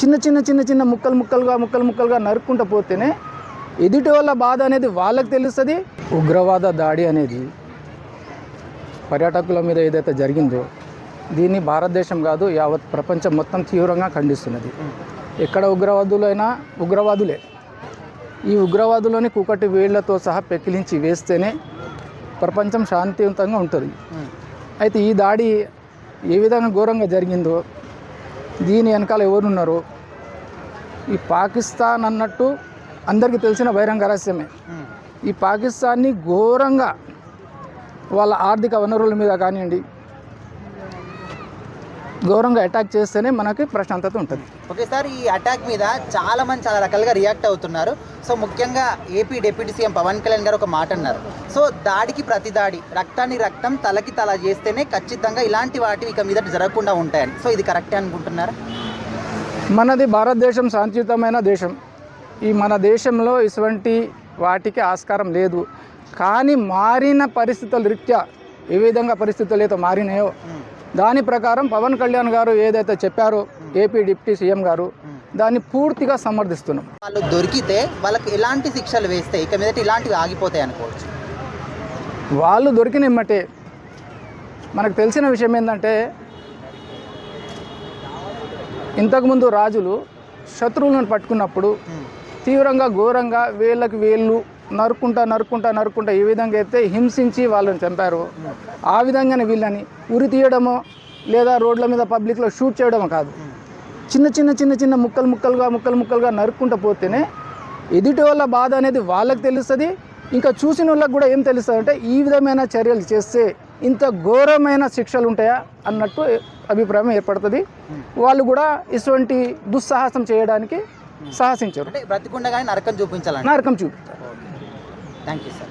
చిన్న చిన్న చిన్న చిన్న ముక్కలు ముక్కలుగా ముక్కలు ముక్కలుగా నరుక్కుంటూ పోతేనే ఎదుటి వాళ్ళ బాధ అనేది వాళ్ళకి తెలుస్తుంది ఉగ్రవాద దాడి అనేది పర్యాటకుల మీద ఏదైతే జరిగిందో దీన్ని భారతదేశం కాదు యావత్ ప్రపంచం మొత్తం తీవ్రంగా ఖండిస్తున్నది. ఎక్కడ ఉగ్రవాదులైనా ఉగ్రవాదులే. ఈ ఉగ్రవాదులని కూకటి వేళ్ళతో సహా పెకిలించి వేస్తేనే ప్రపంచం శాంతియుతంగా ఉంటుంది. అయితే ఈ దాడి ఏ విధంగా ఘోరంగా జరిగిందో దీని వెనకాల ఎవరున్నారో? ఈ పాకిస్తాన్ అన్నట్టు అందరికీ తెలిసిన బహిరంగ రహస్యమే. ఈ పాకిస్తాన్ని ఘోరంగా వాళ్ళ ఆర్థిక వనరుల మీద కానివ్వండి ఘోరంగా అటాక్ చేస్తేనే మనకి ప్రశాంతత ఉంటుంది. ఓకే సార్ ఈ అటాక్ మీద చాలా మంది చాలా రకాలుగా రియాక్ట్ అవుతున్నారు. సో ముఖ్యంగా AP deputy CM Pawan Kalyan గారు ఒక మాట అన్నారు. సో దాడికి ప్రతి దాడి రక్తాన్ని రక్తం తలకి తల చేస్తేనే ఖచ్చితంగా ఇలాంటి వాటివి ఇక మీద జరగకుండా ఉంటాయని. సో ఇది కరెక్టే అనుకుంటున్నారా? మనది భారతదేశం శాంతియుతమైన దేశం. ఈ మన దేశంలో ఇటువంటి వాటికి ఆస్కారం లేదు. కానీ మారిన పరిస్థితుల రీత్యా ఏ విధంగా పరిస్థితులు అయితే మారినాయో దాని ప్రకారం పవన్ కళ్యాణ్ గారు ఏదైతే చెప్పారో ఏపీ డిప్యూటీ సీఎం గారు దాన్ని పూర్తిగా సమర్థిస్తున్నాం. వాళ్ళు దొరికితే వాళ్ళకి ఎలాంటి శిక్షలు వేస్తే ఇక మీదట ఇలాంటివి ఆగిపోతాయి అనుకోవచ్చు. వాళ్ళు దొరికిన ఎమ్మటే మనకు తెలిసిన విషయం ఏంటంటే ఇంతకుముందు రాజులు శత్రువులను పట్టుకున్నప్పుడు తీవ్రంగా ఘోరంగా వేళ్ళకి వేళ్ళు నరుక్కుంటా నరుక్కుంటా నరుక్కుంటా ఏ విధంగా అయితే హింసించి వాళ్ళని చంపారో. ఆ విధంగానే వీళ్ళని ఉరి తీయడమో లేదా రోడ్ల మీద పబ్లిక్లో షూట్ చేయడమో కాదు. చిన్న చిన్న చిన్న చిన్న ముక్కలు ముక్కలుగా ముక్కలు ముక్కలుగా నరుక్కుంటూ పోతేనే ఎదుటి వాళ్ళ బాధ అనేది వాళ్ళకి తెలుస్తుంది. ఇంకా చూసిన వాళ్ళకి కూడా ఏం తెలుస్తుంది అంటే ఈ విధమైన చర్యలు చేస్తే ఇంత ఘోరమైన శిక్షలు ఉంటాయా అన్నట్టు అభిప్రాయం ఏర్పడుతుంది. వాళ్ళు కూడా ఇటువంటి దుస్సాహసం చేయడానికి సాహసించరు. బ్రతికుండగానే నరకం చూపించాలండి నరకం చూపుతారు Thank you, sir.